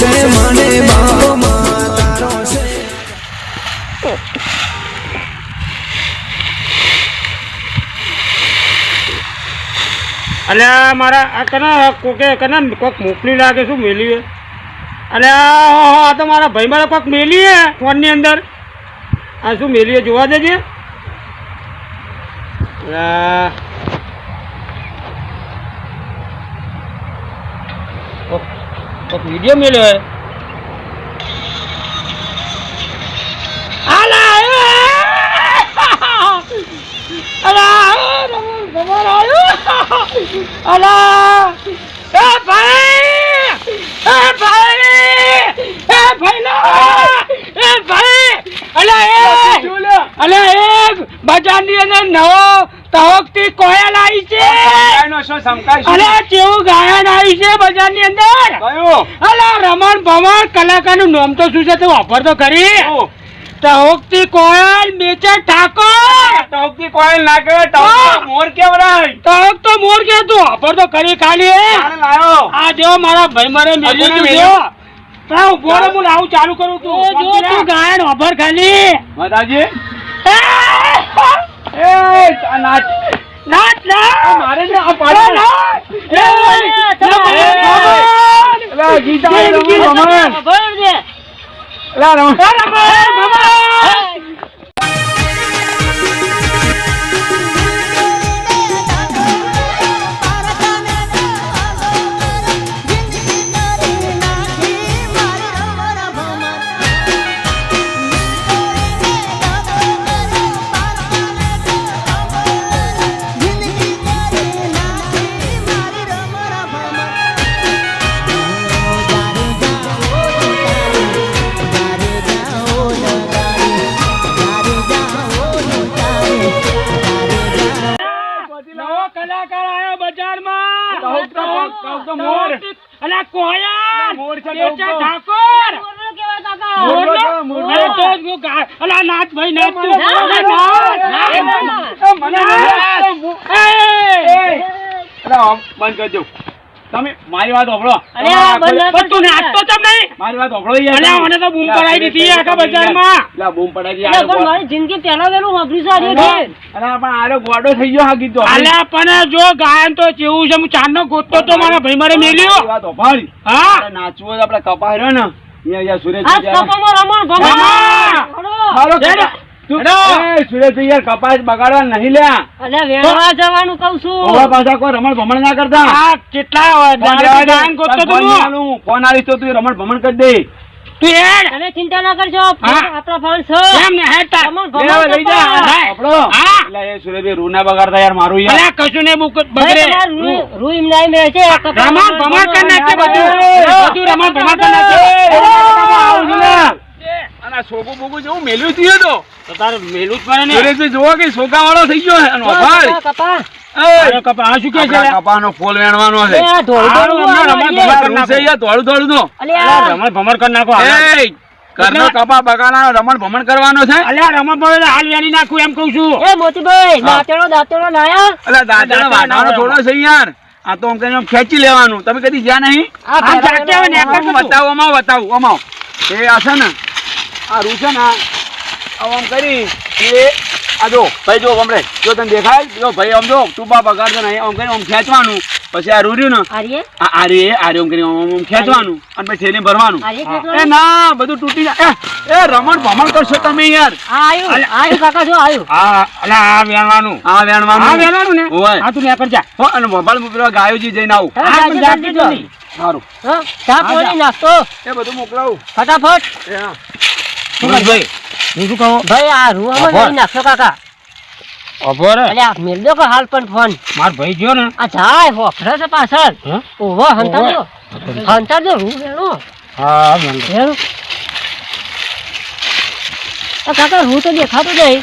છે મને બાપ તારો છે અલ્યા, મારા આ કના કોકે કના કોક મોકલી લાગે શું મેલી અલ્યા, આ તો મારા ભાઈ મારા કોક મેલી હે ફોનની અંદર. આ શું મેલી જોવા દેજે. અલ્યા કોક વીડિયો મેળ્યો હે અલા એ! ભાઈ એ ભાઈ એ ભાઈ એ ભાઈ અલા એ! અલા એ બજારની અંદર નવો તવકતી કોયલ આવી છે. અને કેવું ગાયન આવી છે બજારની અંદર? અલે રમણ ભમણ કલાકારનું નામ તો શું છે તે ઓફર તો કરી તવકતી કોયલ મેચર ઠાકોર. ટોકી કોઈલ ના કહેવાય હા. મોર તવક તો મોર કે તું વાપર તો કરી ખાલી. આ જો મારા ભાઈ મારે ઊભો હું. લાવું ચાલુ કરું તું. જો તું ગાયન વાપર ખાલી. માતાજી ગીતા રમણ રમણ. રમણ, કલાકાર આવ્યો બજારમાં? કહું તો, કહું તો મોર. અને આ મોર છે. ઠાકોર મને બંધ કરજો. તમે મારી વાત ઓભળો અરે આ તું નાચતો કેમ નહીં? મારી વાત ઓભળો યાર. અરે મને તો બૂમ પડાઈ દીધી આખા બજારમાં. એલા બૂમ પડાઈ દીધી આ પણ મારી જિંદગી પહેલા વેલું વાપરી છે અરે પણ આરો ગોડો થઈ ગયો હાગી તો. અરે પણ જો ગાયન તો કેવું છે હું ચાંદનો ગોતતો તો મારા ભાઈ મારે મેલ્યો. વાત સાંભળ. હા? નાચવું તો આપણે કપાય રહ્યો ને. અહીંયા સુરેશ. મારો તું- સુરેશભાઈ યાર કપાસ બગાડવા નહીં લ્યા. અલ્યા વેણવા જવાનું કહું છું. ઓવા પાછા કોઈ રમણ ભમણ ના કરતા? આ કેટલા તો ફોન હું. આલું. ફોન આવીશ તો તું રમણ ભમણ કરી દે. તું હેડ. તમે ચિંતા ના કરજો હા. ફોન છે. એમ ને હેડ હવે ભમણ લઈ જા. આપણો એટલે એ સુરેશભાઈ રૂ ના બગાડતા યાર મારું યાર. અલ્યા કશું નહીં બુક બગડે. રૂ- રૂ. એમ નામ છે રમણ ભમણ કરી નાખે બધું. બધું રમણ ભમણ કરી આવું લે. અને સોગું બોગું જેવું મેલ્યું થયું તો. તો તારે મેલું જ પડે ને. સુરેશભાઈ જોવો કે સોગા વાળો થઈ ગયો છે અને ભાઈ. કપા, કપા. અરે કપા આ શું કે છે કપાનો ફૂલ વેણવાનો છે. એ આ ઢોળ રમણ ભમણ વાળીએ. કરી નાખો. રૂ છે યાર ધોળું ધોળું તો અલ્યા, અલ્યા રમણ ભમણ નાખો એ ઘરનો કપા બગાડવાનો રમણ ભમણ કરવાનો છે. અલ્યા રમણ ભમણ હાલ વેણી નાખું એમ કહું છું. એ મોતીભાઈ નાયા? વાઢવાનો થોડો છે યાર. આ તો આમ ખેંચી લેવાનું. તમે કદી જ્યાં નહીં? બતાવો અમાવ બતાવું. અમાવ એ આ છે ને આ રૂ છે ને આમ કરી એ આ જો ભાઈ જો ગમડે જો તને દેખાય? જો ભાઈ આમ જો ટૂંબા બગાડતો ને આમ કરી આમ ખેંચવાનું. પછી આ રૂર્યું ને આર્ય? આ આરે આરે આમ કરીને આમ આમ ખેંચવાનું અને પછી થેલી ભરવાનું. એ ના બધું તૂટી જાય. એ રમણ ભમણ કરશો તમે યાર. આયું આયુ કાકા જો આયુ. હા અલ્યા આ વેણવાનું. આ આ વેણવાનું વેણવાનું ને? ઓય. આ તું નેકળ જા. હો, અને મોબાઈલ મુકરો ગાયોજી જઈને આવું. આ પણ જલ્દી જો. સારું. હા, ચા પાણી નાસ્તો. એ બધું મોકલાવું. ફટાફટ. એ હા. સુરેશભાઈ હું શું કહું? ભાઈ આ રૂવામાં આભાર. નાખશો કાકા. રે અલ્યા મેલ દો કે હાલ પણ ફોન. માર ભાઈ ગયો ને. આ જાય હોફરે છે પાછળ. હે? ઓહો દો હંતાર દો રૂ વેણો હા વેણ વેણો આ કાકા રૂ તો દેખાતો નહીં.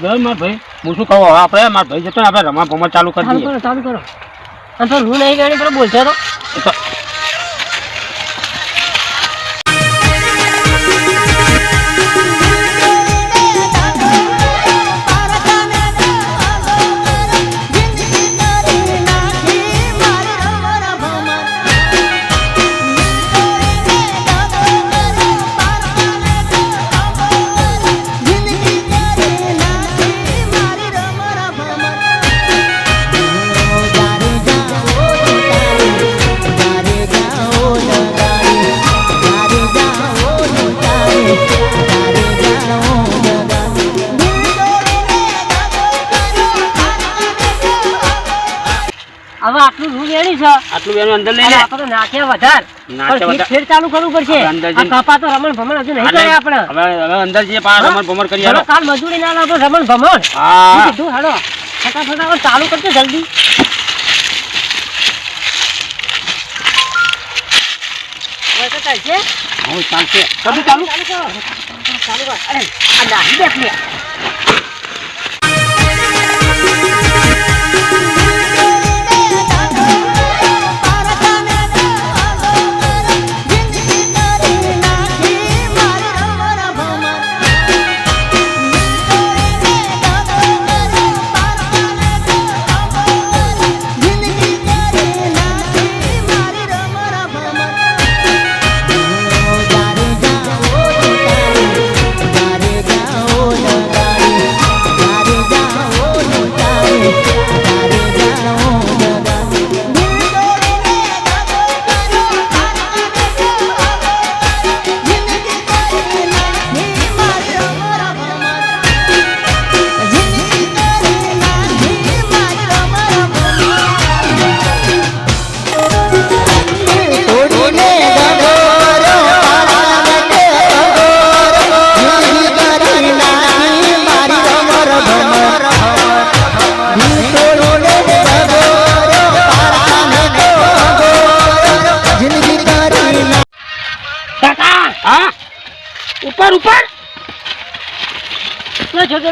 ગયો માર ભાઈ. હું શું કહું? આપણે માર ભાઈ જતો આપણે રમા ભમણ ચાલુ કરી દઈએ. ચાલુ કરો. અને તો રૂ નહીં બોલશે તો તો આટલું રૂ વેણી છે. આટલું એનું અંદર લઈ લે. આપણે નાખ્યા વધાર. પણ ફેર ચાલુ કરવું પડશે. આ કપા તો રમણ ભમણ હજુ નહીં કરે આપણે. હવે હવે અંદર જઈએ પાછા રમણ ભમણ કરી ચાલો હાલો કાલ મજૂરી ના લાવો રમણ ભમણ. હા. કીધું હાલો. ફટાફટ હવે ચાલુ કરજો જલ્દી. હવે? હવે ચાલુ? ચાલુ. ચાલુ કર. અરે, આ નાહી દેખ લે. ઉપર? લો, જોજો,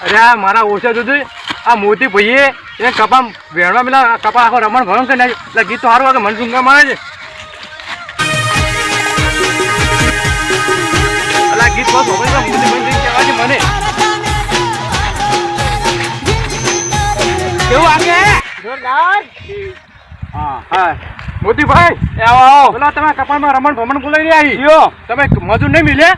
અરે આ મારા ઓછા સુધી આ મોતી ભાઈએ એ કપા વેણવા પેલા કપા આખો રમણ ભરણ કરી નાખ્યો એટલે ગીત તો સારું વાગે મન સુંગા મારે છે? ગીત બહુ ખબર છે કહેવા છે મને. કેવું વાગે હા હા. મોતીભાઈ આવો. આવો તમે કપાળમાં રમણ ભમણ બોલાવી રહ્યા યો તમે મજૂર નહીં મિલે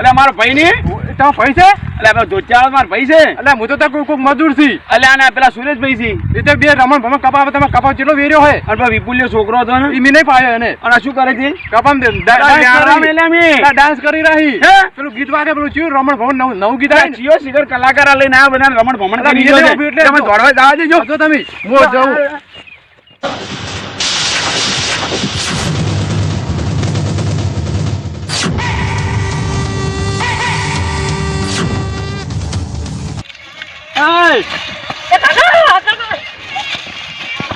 એટલે મારો ભાઈ ની તમે ભાઈ છે? એટલે આપણે ધોતિયાળો મારો ભાઈ છે. એટલે હું તો ત્યાં કોઈક મજૂર છી. એટલે આના પેલા સુરેશભાઈ છે. એ તો બે રમણ ભમણ કપા તમે કપા કેટલો વેર્યો હોય? અને પેલો વિપુલ્યો છોકરો હતો ને. એ મી નહીં પાયો એને. અને શું કરે છે? અમે. ડાન્સ કરી રહી. પેલું ગીત વાગે પેલું ચિયું રમણ ભવન નવ નવ ગીત આ આવે કલાકાર આ લઈને આવ્યા બધા રમણ ભમણ કરી તમે દોડવા જવા દેજો. જો તમે. હું જઉં.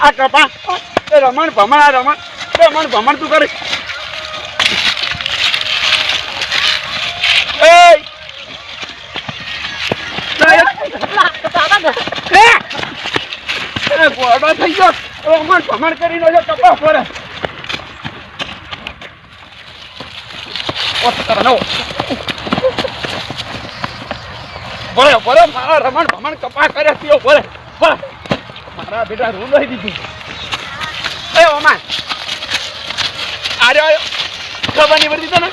આ કપા. એ રમણ ભમણ આ રમણ. રમણ ભમણ તું કરી. ગોડો થઈ ગયો. રમણ ભમણ કરીને જો કપા ફરે. તારા ભલે ભલે મારા રમણ ભમણ કપા કરે ત્યો ભલે ભલે. મારા બેટા રૂમ લઈ દીધું. એ ઓમાન. આર્યો ખબર નહીં પડતી તને?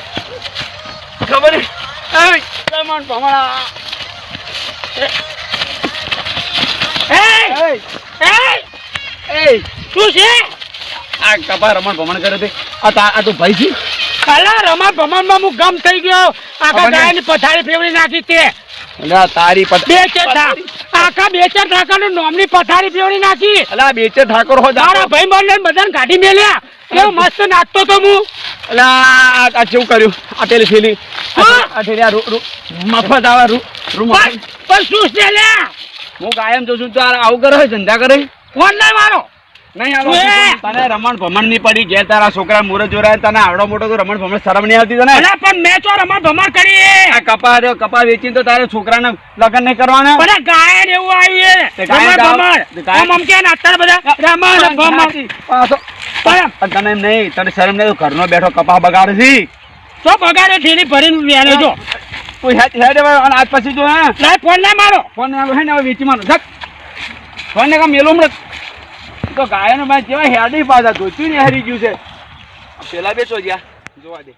ખબર નહીં. રમણ ભમણ શું છે? આ કપા રમણ ભમણ કરે તે આ આ તું ભાઈ છે કાલા રમા ભમણમાં હું ગમ થઈ ગયો. આખા ગાયની પથારી ફેવડી નાખી તે. આ તારી બે ચાર આખા બે ચાર ઠાકાનું નોમની પથારી પીવડી નાખી. અલા બે ચાર ઠાકોર હો તારા ભાઈ બંને બધાને કાઢી મેલ્યા. કેવો મસ્ત નાચતો તો હું. અલા આ આ કર્યું? આ પેલી થેલી? આ થેલી આ મફત આવે રૂ રૂ પણ શું છે હું કાયમ જોઉં છું તો આવું કરે ધંધા કરે. ફોન નહીં મારો! તને રમણ ભમણ પડી ઘેર તારા છોકરા મુરત જોરાય તને આવડો મોટો તો રમણ ભમણ શરમ નહીં આવતી તને? અલા પણ મેં તો રમા ભમણ કરી આ કપા રહ્યો કપા વેચીને તો તારે છોકરાને લગ્ન નહીં કરવાના? પણ ગાયન એવું આવ્યું એ. ગાયન ભમણ. આમ આમ કે ને બધા રમા ભમણ. પાછો. પણ પણ તને એમ નહીં તને શરમ નહીં ઘરનો બેઠો કપા બગાડે છે. તો પગારે થેલી ભરીને વેલે જો. તું હેડ હેડ આજ પછી જો હે? ફોન ના મારો. ફોન ને હે ને વેચી મારો. ફોન ને કામ મેલો હમણાં. તો ગાયનો ભાઈ જેવા હેડી પાછા ધોતી ને હરી ગયું છે. પેલા બેચો જ્યાં, જોવા દે.